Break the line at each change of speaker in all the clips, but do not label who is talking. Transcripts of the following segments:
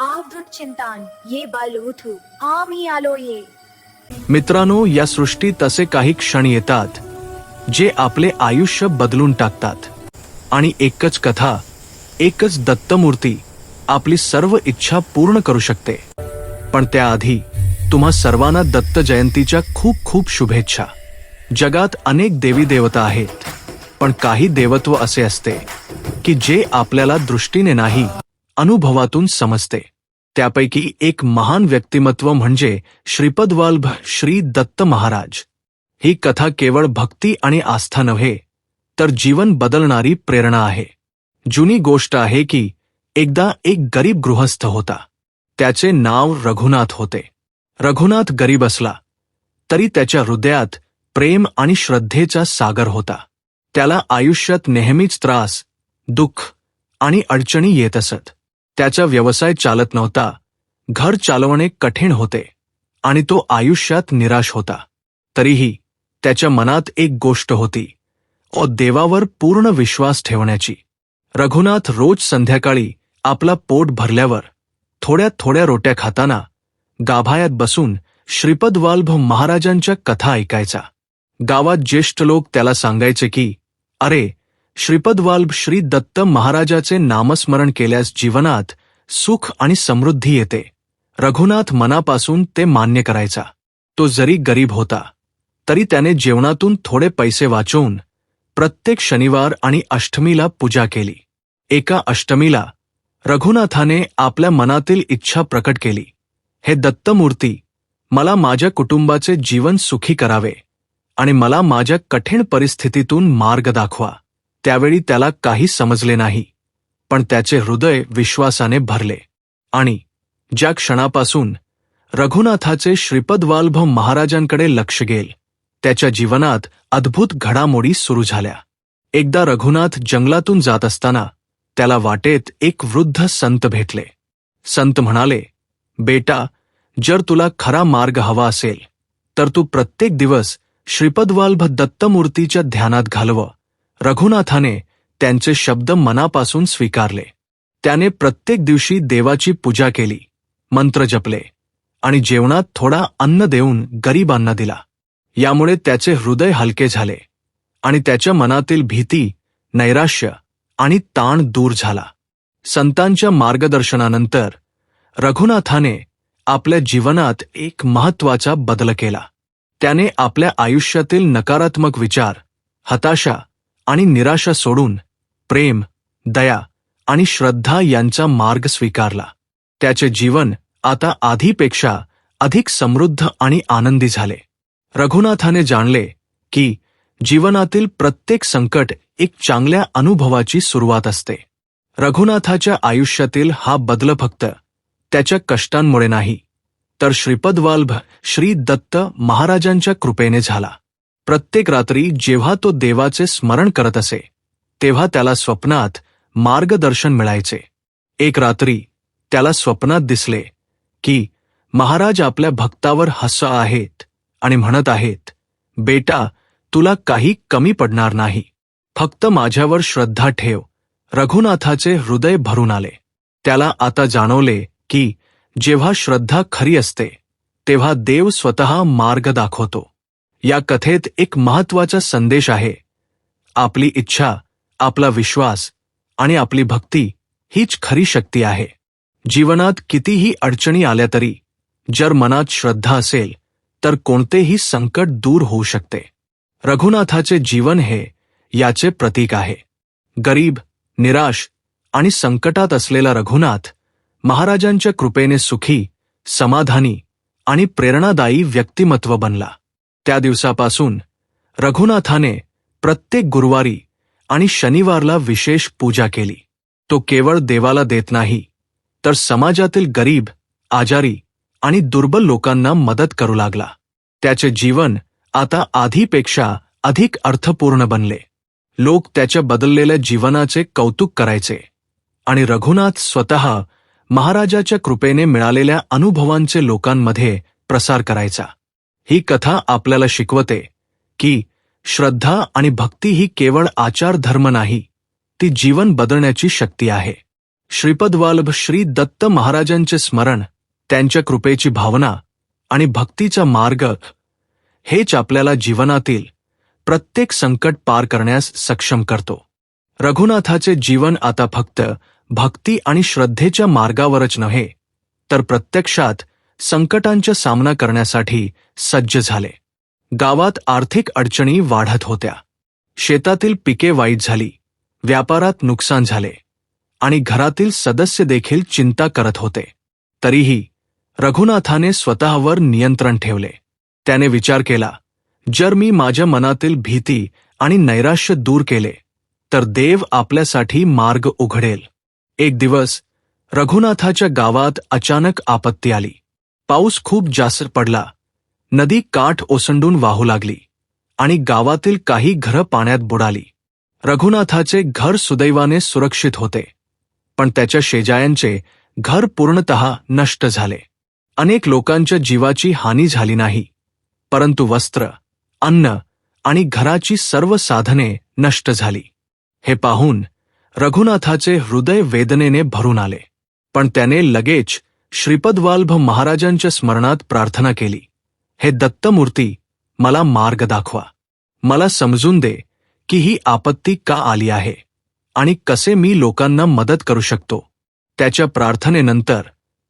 आवधूत चिंतान ये आम्ही आलो ये.
मित्रांनो या सृष्टीत असे काही क्षण येतात जे आपले आयुष्य बदलून टाकतात. आणि एकच कथा एकच दत्तमूर्ती आपली सर्व इच्छा पूर्ण करू शकते. पण त्याआधी तुम्हा सर्वांना दत्त जयंतीच्या खूप खूप शुभेच्छा. जगात अनेक देवी देवता आहेत पण काही देवत्व असे असते की जे आपल्याला दृष्टीने नाही. अनुभवातून समजते. त्यापैकी एक महान व्यक्तिमत्व म्हणजे श्रीपदवाल्भ श्री दत्त महाराज. ही कथा केवळ भक्ती आणि आस्था नव्हे तर जीवन बदलणारी प्रेरणा आहे. जुनी गोष्ट आहे की एकदा एक गरीब गृहस्थ होता. त्याचे नाव रघुनाथ होते. रघुनाथ गरीब असला तरी त्याच्या हृदयात प्रेम आणि श्रद्धेचा सागर होता. त्याला आयुष्यात नेहमीच त्रास दुःख आणि अडचणी येत असत. त्याचा व्यवसाय चालत नव्हता. घर चालवणे कठीण होते. आणि तो आयुष्यात निराश होता. तरीही त्याच्या मनात एक गोष्ट होती. ओ देवावर पूर्ण विश्वास ठेवण्याची. रघुनाथ रोज संध्याकाळी आपला पोट भरल्यावर थोड्या थोड्या रोट्या खाताना गाभायात बसून श्रीपदवाल्भ महाराजांच्या कथा ऐकायचा. गावात ज्येष्ठ लोक त्याला सांगायचे की अरे श्रीपदवाल्भ श्री दत्त महाराजाचे नामस्मरण केल्यास जीवनात सुख आणि समृद्धी येते. रघुनाथ मनापासून ते मान्य करायचा. तो जरी गरीब होता तरी त्याने जेवणातून थोडे पैसे वाचवून प्रत्येक शनिवार आणि अष्टमीला पूजा केली. एका अष्टमीला रघुनाथाने आपल्या मनातील इच्छा प्रकट केली. हे दत्तमूर्ती मला माझ्या कुटुंबाचे जीवन सुखी करावे आणि मला माझ्या कठीण परिस्थितीतून मार्ग दाखवा. त्यावेळी त्याला काही समजले नाही पण त्याचे हृदय विश्वासाने भरले. आणि ज्या क्षणापासून रघुनाथाचे श्रीपदवाल्भ महाराजांकडे लक्ष गेल त्याच्या जीवनात अद्भुत घडामोडी सुरू झाल्या. एकदा रघुनाथ जंगलातून जात असताना त्याला वाटेत एक वृद्ध संत भेटले. संत म्हणाले बेटा जर तुला खरा मार्ग हवा असेल तर तू प्रत्येक दिवस श्रीपदवाल्भ दत्तमूर्तीच्या ध्यानात घालव. रघुनाथाने त्यांचे शब्द मनापासून स्वीकारले. त्याने प्रत्येक दिवशी देवाची पूजा केली मंत्र जपले आणि जेवणात थोडा अन्न देऊन गरिबांना दिला. यामुळे त्याचे हृदय हलके झाले आणि त्याच्या मनातील भीती नैराश्य आणि ताण दूर झाला. संतांच्या मार्गदर्शनानंतर रघुनाथाने आपल्या जीवनात एक महत्त्वाचा बदल केला. त्याने आपल्या आयुष्यातील नकारात्मक विचार हताशा आणि निराशा सोडून प्रेम दया आणि श्रद्धा यांचा मार्ग स्वीकारला. त्याचे जीवन आता आधीपेक्षा अधिक समृद्ध आणि आनंदी झाले. रघुनाथाने जाणले की जीवनातील प्रत्येक संकट एक चांगल्या अनुभवाची सुरुवात असते. रघुनाथाच्या आयुष्यातील हा बदल फक्त त्याच्या कष्टांमुळे नाही तर श्रीपदवाल्भ श्री दत्त महाराजांच्या कृपेने झाला. प्रत्येक रात्री जेव्हा तो देवाचे स्मरण करत असे तेव्हा त्याला स्वप्नात मार्गदर्शन मिळायचे. एक रात्री त्याला स्वप्नात दिसले की महाराज आपल्या भक्तावर हस आहेत आणि म्हणत आहेत बेटा तुला काही कमी पडणार नाही. फक्त माझ्यावर श्रद्धा ठेव. रघुनाथाचे हृदय भरून आले. त्याला आता जाणवले की जेव्हा श्रद्धा खरी असते तेव्हा देव स्वतः मार्ग दाखवतो. या कथेत एक महत्त्वाचा संदेश आहे. आपली इच्छा आपला विश्वास आणि आपली भक्ती हीच खरी शक्ती आहे. जीवनात कितीही अडचणी आल्या तरी जर मनात श्रद्धा असेल तर कोणतेही संकट दूर होऊ शकते. रघुनाथाचे जीवन हे याचे प्रतीक आहे. गरीब निराश आणि संकटात असलेला रघुनाथ महाराजांच्या कृपेने सुखी समाधानी आणि प्रेरणादायी व्यक्तिमत्व बनला. त्या दिवसापासून रघुनाथाने प्रत्येक गुरुवारी आणि शनिवारला विशेष पूजा केली. तो केवळ देवाला देत नाही तर समाजातील गरीब आजारी आणि दुर्बल लोकांना मदत करू लागला. त्याचे जीवन आता आधीपेक्षा अधिक अर्थपूर्ण बनले. लोक त्याच्या बदललेल्या जीवनाचे कौतुक करायचे आणि रघुनाथ स्वतः महाराजाच्या कृपेने मिळालेल्या अनुभवांचे लोकांमध्ये प्रसार करायचा. ही कथा आपल्याला शिकवते की श्रद्धा आणि भक्ती ही केवळ आचार धर्म नाही ती जीवन बदलण्याची शक्ती आहे. श्रीपदवाल्भ श्री दत्त महाराजांचे स्मरण त्यांच्या कृपेची भावना आणि भक्तीचा मार्ग हेच आपल्याला जीवनातील प्रत्येक संकट पार करण्यास सक्षम करतो. रघुनाथाचे जीवन आता फक्त भक्ती आणि श्रद्धेच्या मार्गावरच नव्हे तर प्रत्यक्षात संकटांचा सामना करण्यासाठी सज्ज झाले. गावात आर्थिक अडचणी वाढत होत्या. शेतातील पिके वाईट झाली. व्यापारात नुकसान झाले. आणि घरातील सदस्य देखील चिंता करत होते. तरीही रघुनाथाने स्वतःवर नियंत्रण ठेवले. त्याने विचार केला जर मी माझ्या मनातील भीती आणि नैराश्य दूर केले तर देव आपल्यासाठी मार्ग उघडेल. एक दिवस रघुनाथाच्या गावात अचानक आपत्ती आली. पाऊस खूप जास्त पडला. नदी काठ ओसंडून वाहू लागली आणि गावातील काही घरं पाण्यात बुडाली. रघुनाथाचे घर सुदैवाने सुरक्षित होते पण त्याच्या शेजायांचे घर पूर्णतः नष्ट झाले. अनेक लोकांच्या जीवाची हानी झाली नाही परंतु वस्त्र अन्न आणि घराची सर्व साधने नष्ट झाली. हे पाहून रघुनाथाचे हृदय वेदनेने भरून आले पण त्याने लगेच श्रीपदवाल्भ महाराजांच्या स्मरणात प्रार्थना केली. हे दत्तमूर्ती मला मार्ग दाखवा. मला समजून दे की ही आपत्ती का आली आहे आणि कसे मी लोकांना मदत करू शकतो. त्याच्या प्रार्थनेनंतर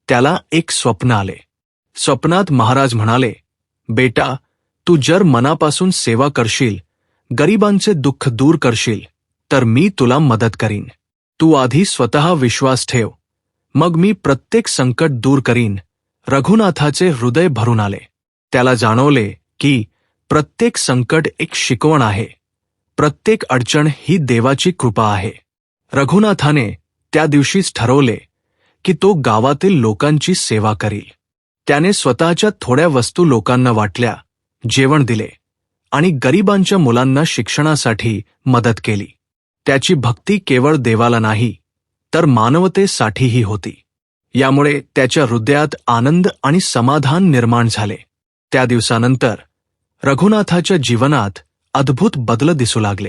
त्याला एक स्वप्न आले. स्वप्नात महाराज म्हणाले बेटा तू जर मनापासून सेवा करशील गरिबांचे दुःख दूर करशील तर मी तुला मदत करीन. तू आधी स्वतः विश्वास ठेव मग मी प्रत्येक संकट दूर करीन. रघुनाथाचे हृदय भरून आले. त्याला जाणवले की प्रत्येक संकट एक शिकवण आहे. प्रत्येक अडचण ही देवाची कृपा आहे. रघुनाथाने त्या दिवशीच ठरवले की तो गावातील लोकांची सेवा करील. त्याने स्वतःच्या थोड्या वस्तू लोकांना वाटल्या जेवण दिले आणि गरिबांच्या मुलांना शिक्षणासाठी मदत केली. त्याची भक्ती केवळ देवाला नाही तर मानवतेसाठीही होती. यामुळे त्याच्या हृदयात आनंद आणि समाधान निर्माण झाले. त्या दिवसानंतर रघुनाथाच्या जीवनात अद्भुत बदल दिसू लागले.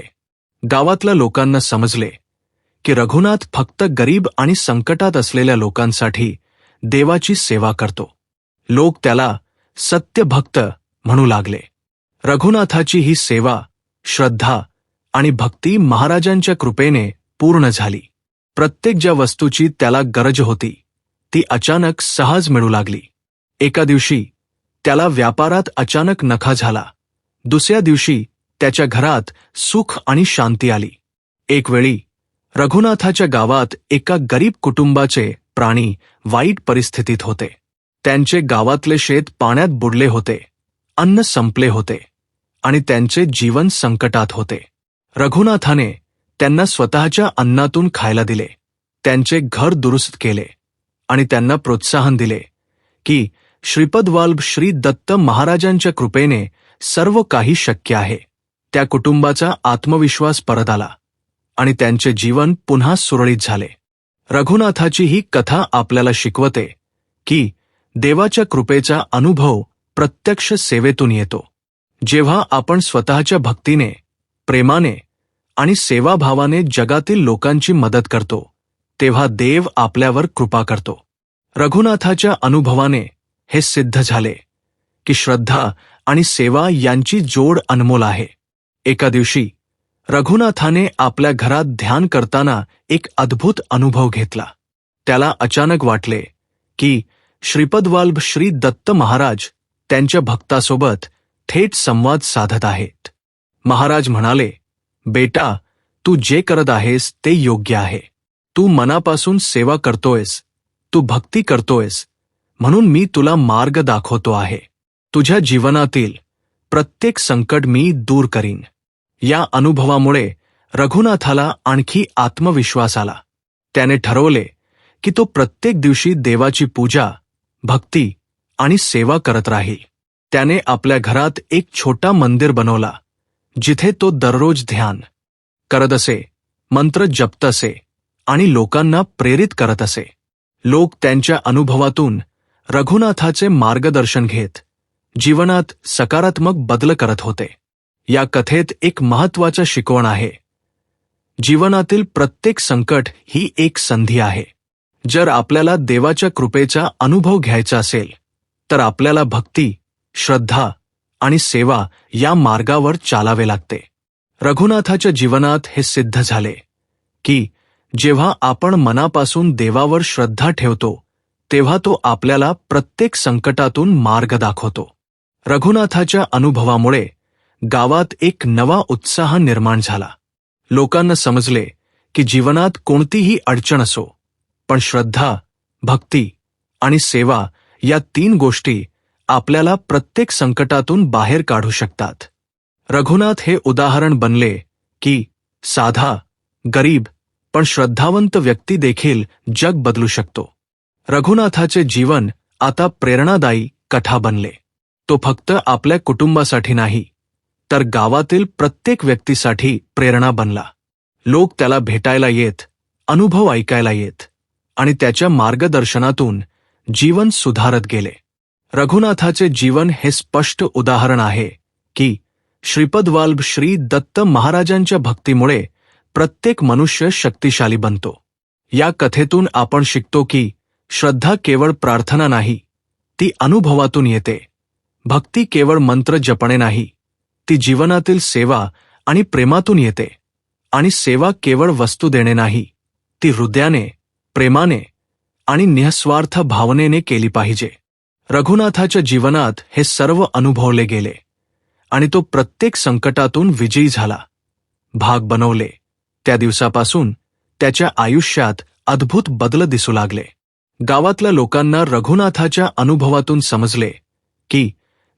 गावातल्या लोकांना समजले की रघुनाथ फक्त गरीब आणि संकटात असलेल्या लोकांसाठी देवाची सेवा करतो. लोक त्याला सत्यभक्त म्हणू लागले. रघुनाथाची ही सेवा श्रद्धा आणि भक्ती महाराजांच्या कृपेने पूर्ण झाली. प्रत्येक ज्या वस्तूची त्याला गरज होती ती अचानक सहज मिळू लागली. एका दिवशी त्याला व्यापारात अचानक नखा झाला. दुसऱ्या दिवशी त्याच्या घरात सुख आणि शांती आली. एक वेळी रघुनाथाच्या गावात एका गरीब कुटुंबाचे प्राणी वाईट परिस्थितीत होते. त्यांचे गावातले शेत पाण्यात बुडले होते अन्न संपले होते आणि त्यांचे जीवन संकटात होते. रघुनाथाने त्यांना स्वतःच्या अन्नातून खायला दिले. त्यांचे घर दुरुस्त केले. आणि त्यांना प्रोत्साहन दिले की श्रीपदवाल्भ श्री दत्त महाराजांच्या कृपेने सर्व काही शक्य आहे. त्या कुटुंबाचा आत्मविश्वास परत आला. आणि त्यांचे जीवन पुन्हा सुरळीत झाले. रघुनाथाची ही कथा आपल्याला शिकवते की देवाच्या कृपेचा अनुभव प्रत्यक्ष सेवेतून येतो. जेव्हा आपण स्वतःच्या भक्तीने प्रेमाने आणि सेवाभावाने जगातील लोकांची मदत करतो. तेव्हा देव आपल्यावर कृपा करतो. रघुनाथाच्या अनुभवाने हे सिद्ध झाले की श्रद्धा आणि सेवा यांची जोड अनमोल आहे. एका दिवशी रघुनाथाने आपल्या घरात ध्यान करताना एक अद्भुत अनुभव घेतला. त्याला अचानक वाटले की श्रीपदवाल्भ श्री दत्त महाराज त्यांच्या भक्तासोबत थेट संवाद साधत आहेत. महाराज म्हणाले बेटा तू जे करत आहेस ते योग्य आहे. तू मनापासून सेवा करतोयस. तू भक्ती करतोयस. म्हणून मी तुला मार्ग दाखवतो आहे. तुझ्या जीवनातील प्रत्येक संकट मी दूर करीन. या अनुभवामुळे रघुनाथाला आणखी आत्मविश्वास आला त्याने ठरवले की तो प्रत्येक दिवशी देवाची पूजा भक्ती आणि सेवा करत राहील. त्याने आपल्या घरात एक छोटा मंदिर बनवला. जिथे तो दररोज ध्यान करत असे मंत्र जपत असे आणि लोकांना प्रेरित करत असे. लोक त्यांच्या अनुभवातून रघुनाथाचे मार्गदर्शन घेत जीवनात सकारात्मक बदल करत होते. या कथेत एक महत्त्वाचा शिकवण आहे. जीवनातील प्रत्येक संकट ही एक संधी आहे. जर आपल्याला देवाच्या कृपेचा अनुभव घ्यायचा असेल तर आपल्याला भक्ती श्रद्धा आणि सेवा या मार्गावर चालावे लागते. रघुनाथाच्या जीवनात हे सिद्ध झाले की जेव्हा आपण मनापासून देवावर श्रद्धा ठेवतो तेव्हा तो आपल्याला प्रत्येक संकटातून मार्ग दाखवतो. रघुनाथाच्या अनुभवामुळे गावात एक नवा उत्साह निर्माण झाला. लोकांना समजले की जीवनात कोणतीही अडचण असो पण श्रद्धा भक्ती आणि सेवा या तीन गोष्टी आपल्याला प्रत्येक संकटातून बाहेर काढू शकतात. रघुनाथ हे उदाहरण बनले की साधा गरीब पण श्रद्धावंत व्यक्ती देखील जग बदलू शकतो. रघुनाथाचे जीवन आता प्रेरणादायी कथा बनले. तो फक्त आपल्या कुटुंबासाठी नाही तर गावातील प्रत्येक व्यक्तीसाठी प्रेरणा बनला. लोक त्याला भेटायला येत अनुभव ऐकायला येत आणि त्याच्या मार्गदर्शनातून जीवन सुधारत गेले. रघुनाथाचे जीवन हे स्पष्ट उदाहरण आहे की श्रीपदवाल्भ श्री दत्त महाराजांच्या भक्तीमुळे प्रत्येक मनुष्य शक्तिशाली बनतो. या कथेतून आपण शिकतो की श्रद्धा केवळ प्रार्थना नाही ती अनुभवातून येते. भक्ती केवळ मंत्र जपणे नाही ती जीवनातील सेवा आणि प्रेमातून येते. आणि सेवा केवळ वस्तू देणे नाही ती हृदयाने प्रेमाने आणि निःस्वार्थ भावनेने केली पाहिजे. रघुनाथाच्या जीवनात हे सर्व अनुभवले गेले आणि तो प्रत्येक संकटातून विजयी झाला. भाग बनवले. त्या दिवसापासून त्याच्या आयुष्यात अद्भुत बदल दिसू लागले. गावातल्या लोकांना रघुनाथाच्या अनुभवातून समजले की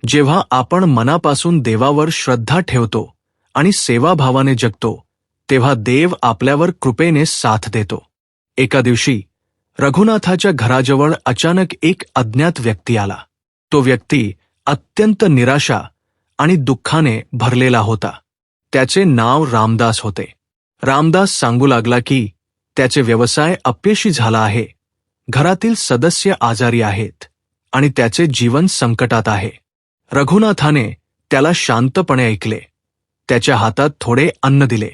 जेव्हा आपण मनापासून देवावर श्रद्धा ठेवतो आणि सेवाभावाने जगतो तेव्हा देव आपल्यावर कृपेने साथ देतो. एका दिवशी रघुनाथाच्या घराजवळ अचानक एक अज्ञात व्यक्ती आला. तो व्यक्ती अत्यंत निराशा आणि दुःखाने भरलेला होता. त्याचे नाव रामदास होते. रामदास सांगू लागला की त्याचे व्यवसाय अपयशी झाला आहे. घरातील सदस्य आजारी आहेत आणि त्याचे जीवन संकटात आहे. रघुनाथाने त्याला शांतपणे ऐकले. त्याच्या हातात थोडे अन्न दिले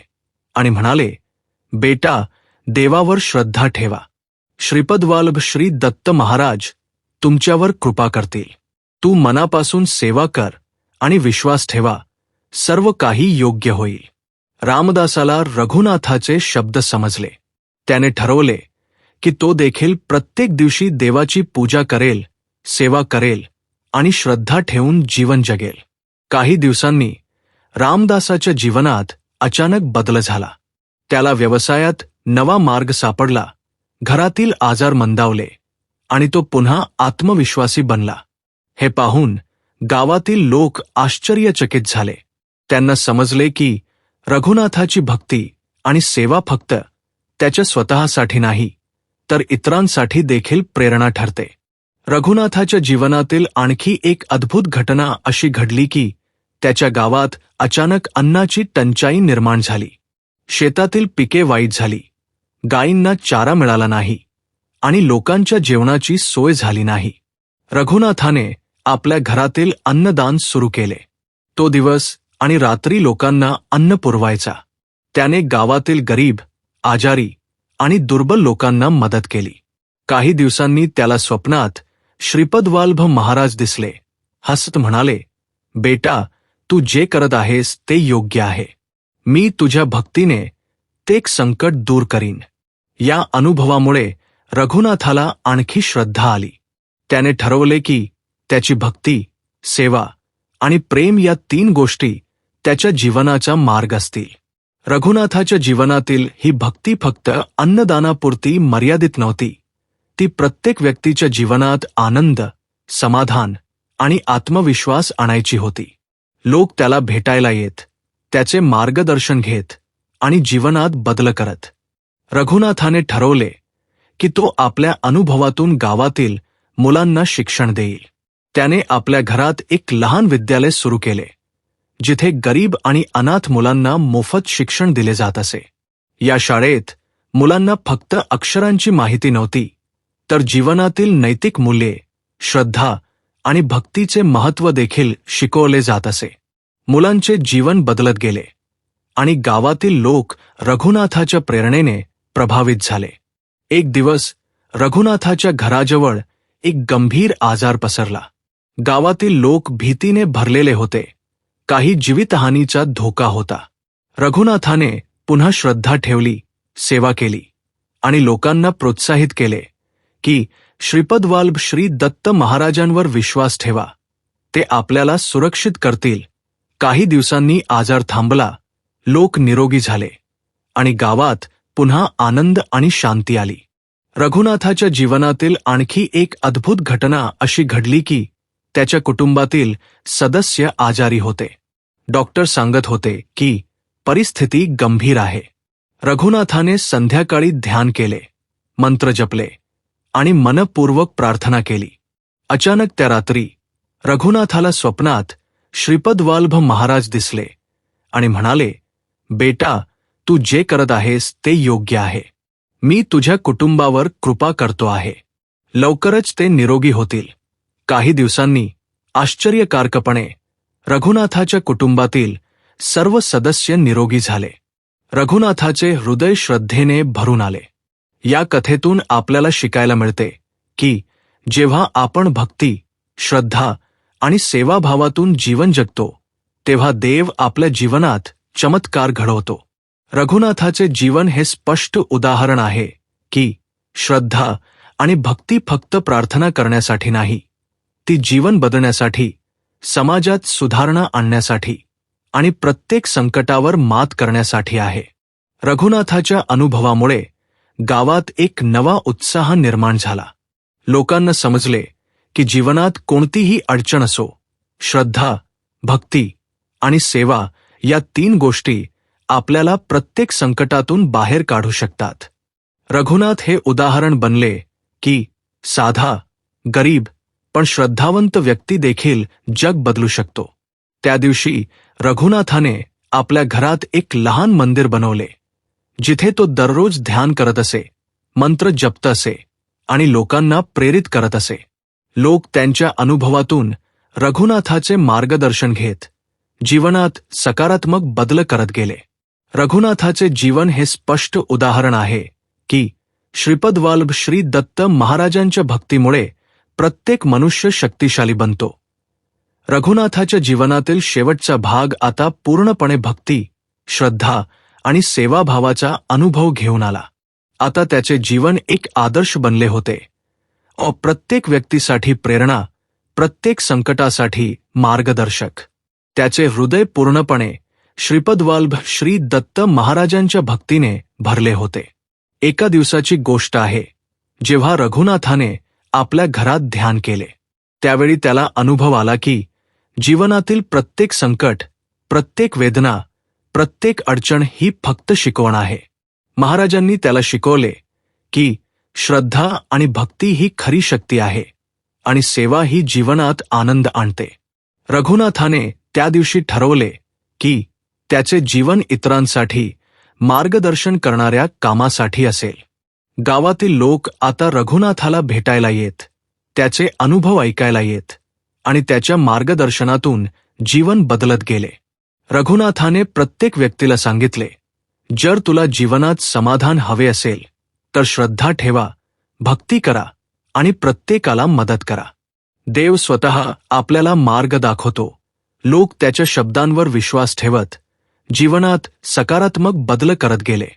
आणि म्हणाले बेटा देवावर श्रद्धा ठेवा. श्रीपदवाल्भ श्री दत्त महाराज तुमच्यावर कृपा करतील. तू मनापासून सेवा कर आणि विश्वास ठेवा. सर्व काही योग्य होईल. रामदासाला रघुनाथाचे शब्द समजले. त्याने ठरवले की तो देखील प्रत्येक दिवशी देवाची पूजा करेल सेवा करेल आणि श्रद्धा ठेवून जीवन जगेल. काही दिवसांनी रामदासाच्या जीवनात अचानक बदल झाला. त्याला व्यवसायात नवा मार्ग सापडला. घरातील आजार मंदावले आणि तो पुन्हा आत्मविश्वासी बनला. हे पाहून गावातील लोक आश्चर्यचकित झाले. त्यांना समजले की रघुनाथाची भक्ती आणि सेवा फक्त त्याच्या स्वतःसाठी नाही तर इतरांसाठी देखील प्रेरणा ठरते. रघुनाथाच्या जीवनातील आणखी एक अद्भुत घटना अशी घडली की त्याच्या गावात अचानक अन्नाची टंचाई निर्माण झाली. शेतातील पिके वाईट झाली. गायींना चारा मिळाला नाही आणि लोकांच्या जेवणाची सोय झाली नाही. रघुनाथाने आपल्या घरातील अन्नदान सुरू केले. तो दिवस आणि रात्री लोकांना अन्न पुरवायचा. त्याने गावातील गरीब आजारी आणि दुर्बल लोकांना मदत केली. काही दिवसांनी त्याला स्वप्नात श्रीपदवाल्भ महाराज दिसले. हसत म्हणाले बेटा तू जे करत आहेस ते योग्य आहे. मी तुझ्या भक्तीने ते एक संकट दूर करीन. या अनुभवामुळे रघुनाथाला आणखी श्रद्धा आली. त्याने ठरवले की त्याची भक्ती सेवा आणि प्रेम या तीन गोष्टी त्याच्या जीवनाचा मार्ग असतील. रघुनाथाच्या जीवनातील ही भक्ती फक्त अन्नदानापुरती मर्यादित नव्हती. ती प्रत्येक व्यक्तीच्या जीवनात आनंद समाधान आणि आत्मविश्वास आणायची होती. लोक त्याला भेटायला येत त्याचे मार्गदर्शन घेत आणि जीवनात बदल करत. रघुनाथाने ठरवले की तो आपल्या अनुभवातून गावातील मुलांना शिक्षण देईल. त्याने आपल्या घरात एक लहान विद्यालय सुरू केले जिथे गरीब आणि अनाथ मुलांना मोफत शिक्षण दिले जात असे. या शाळेत मुलांना फक्त अक्षरांची माहिती नव्हती तर जीवनातील नैतिक मूल्ये श्रद्धा आणि भक्तीचे महत्त्व देखील शिकवले जात असे. मुलांचे जीवन बदलत गेले आणि गावातील लोक रघुनाथाच्या प्रेरणेने प्रभावित झाले. एक दिवस रघुनाथाच्या घराजवळ एक गंभीर आजार पसरला. गावातील लोक भीतीने भरलेले होते. काही जीवितहानीचा धोका होता. रघुनाथाने पुन्हा श्रद्धा ठेवली सेवा केली आणि लोकांना प्रोत्साहित केले की श्रीपदवाल्भ श्री दत्त महाराजांवर विश्वास ठेवा. ते आपल्याला सुरक्षित करतील. काही दिवसांनी आजार थांबला लोक निरोगी झाले आणि गावात पुन्हा आनंद आणि शांती आली. रघुनाथाच्या जीवनातील आणखी एक अद्भुत घटना अशी घडली की त्याच्या कुटुंबातील सदस्य आजारी होते. डॉक्टर सांगत होते की परिस्थिती गंभीर आहे. रघुनाथाने संध्याकाळी ध्यान केले मंत्र जपले आणि मनपूर्वक प्रार्थना केली. अचानक त्या रात्री रघुनाथाला स्वप्नात श्रीपदवाल्भ महाराज दिसले आणि म्हणाले बेटा तू जे करत आहेस ते योग्य आहे. मी तुझ्या कुटुंबावर कृपा करतो आहे. लवकरच ते निरोगी होतील. काही दिवसांनी आश्चर्यकारकपणे रघुनाथाच्या कुटुंबातील सर्व सदस्य निरोगी झाले. रघुनाथाचे हृदय श्रद्धेने भरून आले. या कथेतून आपल्याला शिकायला मिळते की जेव्हा आपण भक्ती श्रद्धा आणि सेवाभावातून जीवन जगतो तेव्हा देव आपल्या जीवनात चमत्कार घडवतो. रघुनाथाचे जीवन हे स्पष्ट उदाहरण आहे की श्रद्धा आणि भक्ती फक्त प्रार्थना करण्यासाठी नाही. ती जीवन बदलण्यासाठी समाजात सुधारणा आणण्यासाठी आणि प्रत्येक संकटावर मात करण्यासाठी आहे. रघुनाथाच्या अनुभवामुळे गावात एक नवा उत्साह निर्माण झाला. लोकांना समजले की जीवनात कोणतीही अडचण असो श्रद्धा भक्ती आणि सेवा या तीन गोष्टी आपल्याला प्रत्येक संकटातून बाहेर काढू शकतात. रघुनाथ हे उदाहरण बनले की साधा गरीब पण श्रद्धावंत व्यक्ती देखील जग बदलू शकतो. त्या दिवशी रघुनाथाने आपल्या घरात एक लहान मंदिर बनवले जिथे तो दररोज ध्यान करत असे मंत्र जपत असे आणि लोकांना प्रेरित करत असे. लोक त्यांच्या अनुभवातून रघुनाथाचे मार्गदर्शन घेत जीवनात सकारात्मक बदल करत गेले. रघुनाथाचे जीवन हे स्पष्ट उदाहरण आहे की श्रीपदवाल्भ श्री दत्त महाराजांच्या भक्तीमुळे प्रत्येक मनुष्य शक्तिशाली बनतो. रघुनाथाच्या जीवनातील शेवटचा भाग आता पूर्णपणे भक्ती श्रद्धा आणि सेवाभावाचा अनुभव घेऊन आला. आता त्याचे जीवन एक आदर्श बनले होते. अ प्रत्येक व्यक्तीसाठी प्रेरणा प्रत्येक संकटासाठी मार्गदर्शक. त्याचे हृदय पूर्णपणे श्रीपदवाल्भ श्री दत्त महाराजांच्या भक्तीने भरले होते. एका दिवसाची गोष्ट आहे जेव्हा रघुनाथाने आपल्या घरात ध्यान केले. त्यावेळी त्याला अनुभव आला की जीवनातील प्रत्येक संकट प्रत्येक वेदना प्रत्येक अडचण ही फक्त शिकवण आहे. महाराजांनी त्याला शिकवले की श्रद्धा आणि भक्ती ही खरी शक्ती आहे आणि सेवा ही जीवनात आनंद आणते. रघुनाथाने त्या दिवशी ठरवले की त्याचे जीवन इतरांसाठी मार्गदर्शन करणाऱ्या कामासाठी असेल. गावातील लोक आता रघुनाथाला भेटायला येत त्याचे अनुभव ऐकायला येत आणि त्याच्या मार्गदर्शनातून जीवन बदलत गेले. रघुनाथाने प्रत्येक व्यक्तीला सांगितले जर तुला जीवनात समाधान हवे असेल तर श्रद्धा ठेवा भक्ती करा आणि प्रत्येकाला मदत करा. देव स्वतः आपल्याला मार्ग दाखवतो. लोक त्याच्या शब्दांवर विश्वास ठेवत जीवनात सकारात्मक बदल करत गेले.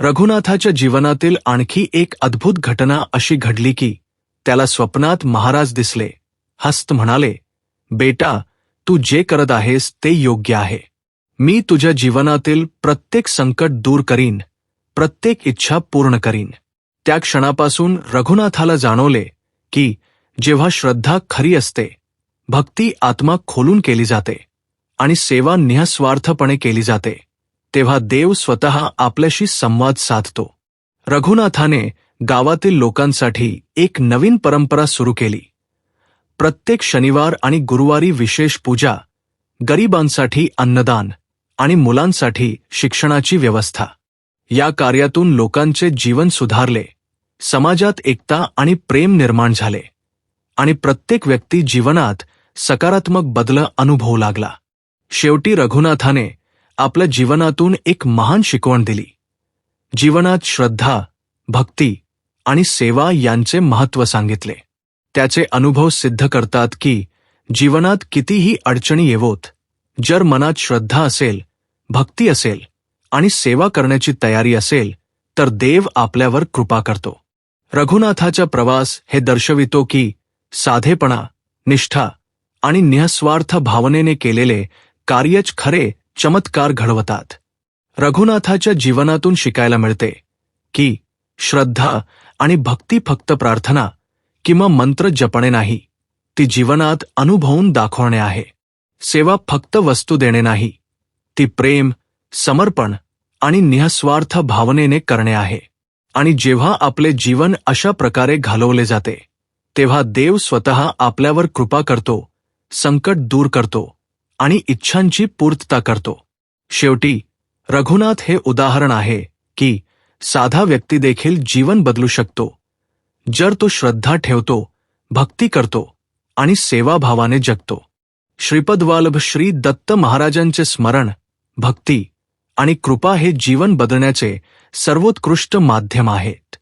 रघुनाथाच्या जीवनातील आणखी एक अद्भुत घटना अशी घडली की त्याला स्वप्नात महाराज दिसले. हस्त म्हणाले बेटा तू जे करत आहेस ते योग्य आहे. मी तुझ्या जीवनातील प्रत्येक संकट दूर करीन प्रत्येक इच्छा पूर्ण करीन. त्या क्षणापासून रघुनाथाला जाणवले की जेव्हा श्रद्धा खरी असते भक्ती आत्मा खोलून केली जाते. आणि सेवा निःस्वार्थपणे केली जाते. तेव्हा देव स्वतः आपल्याशी संवाद साधतो. रघुनाथाने गावातील लोकांसाठी एक नवीन परंपरा सुरू केली. प्रत्येक शनिवार आणि गुरुवारी विशेष पूजा गरिबांसाठी अन्नदान आणि मुलांसाठी शिक्षणाची व्यवस्था. या कार्यातून लोकांचे जीवन सुधारले समाजात एकता आणि प्रेम निर्माण झाले आणि प्रत्येक व्यक्ती जीवनात सकारात्मक बदल अनुभवू लागला. शेवटी रघुनाथाने आपल्या जीवनातून एक महान शिकवण दिली. जीवनात श्रद्धा भक्ती आणि सेवा यांचे महत्त्व सांगितले. त्याचे अनुभव सिद्ध करतात की जीवनात कितीही अडचणी येवोत जर मनात श्रद्धा असेल भक्ती असेल आणि सेवा करण्याची तयारी असेल तर देव आपल्यावर कृपा करतो. रघुनाथाचा प्रवास हे दर्शवितो की साधेपणा निष्ठा आणि निःस्वार्थ भावनेने केलेले कार्यच खरे चमत्कार घडवतात. रघुनाथाच्या जीवनातून शिकायला मिळते की श्रद्धा आणि भक्ती फक्त प्रार्थना किंवा मंत्र जपणे नाही ती जीवनात अनुभवून दाखवणे आहे. सेवा फक्त वस्तू देणे नाही ती प्रेम समर्पण आणि निःस्वार्थ भावनेने करणे आहे. आणि जेव्हा आपले जीवन अशा प्रकारे घालवले जाते तेव्हा देव स्वतः आपल्यावर कृपा करतो संकट दूर करतो. आणि इच्छांची पूर्तता करतो. शेवटी रघुनाथ हे उदाहरण आहे की साधा व्यक्ती देखील जीवन बदलू शकतो. जर तो श्रद्धा ठेवतो भक्ती करतो आणि सेवाभावाने जगतो. श्रीपदवाल्भ श्री दत्त महाराजांचे स्मरण भक्ती आणि कृपा हे जीवन बदलण्याचे सर्वोत्कृष्ट माध्यम आहेत.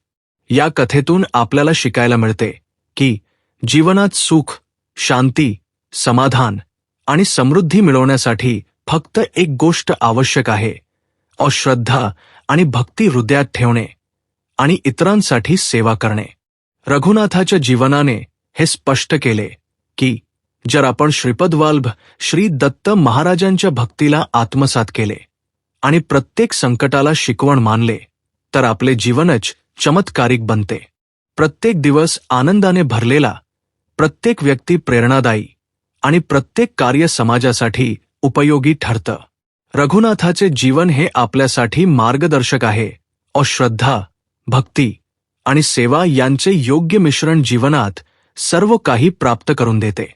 या कथेतून आपल्याला शिकायला मिळते की जीवनात सुख शांती समाधान आणि समृद्धी मिळवण्यासाठी फक्त एक गोष्ट आवश्यक आहे अश्रद्धा आणि भक्ती हृदयात ठेवणे आणि इतरांसाठी सेवा करणे. रघुनाथाच्या जीवनाने हे स्पष्ट केले की जर आपण श्रीपदवाल्भ श्री दत्त महाराजांच्या भक्तीला आत्मसात केले आणि प्रत्येक संकटाला शिकवण मानले तर आपले जीवनच चमत्कारिक बनते. प्रत्येक दिवस आनंदाने भरलेला प्रत्येक व्यक्ती प्रेरणादायी. आणि प्रत्येक कार्य समाजासाठी उपयोगी ठरतं. रघुनाथाचे जीवन हे आपल्यासाठी मार्गदर्शक आहे. अश्रद्धा भक्ती आणि सेवा यांचे योग्य मिश्रण जीवनात सर्व काही प्राप्त करून देते.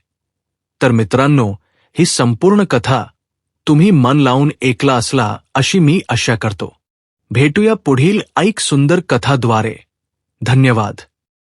तर मित्रांनो ही संपूर्ण कथा तुम्ही मन लावून ऐकला असला अशी मी आशा करतो. भेटूया पुढील ऐक सुंदर कथाद्वारे. धन्यवाद.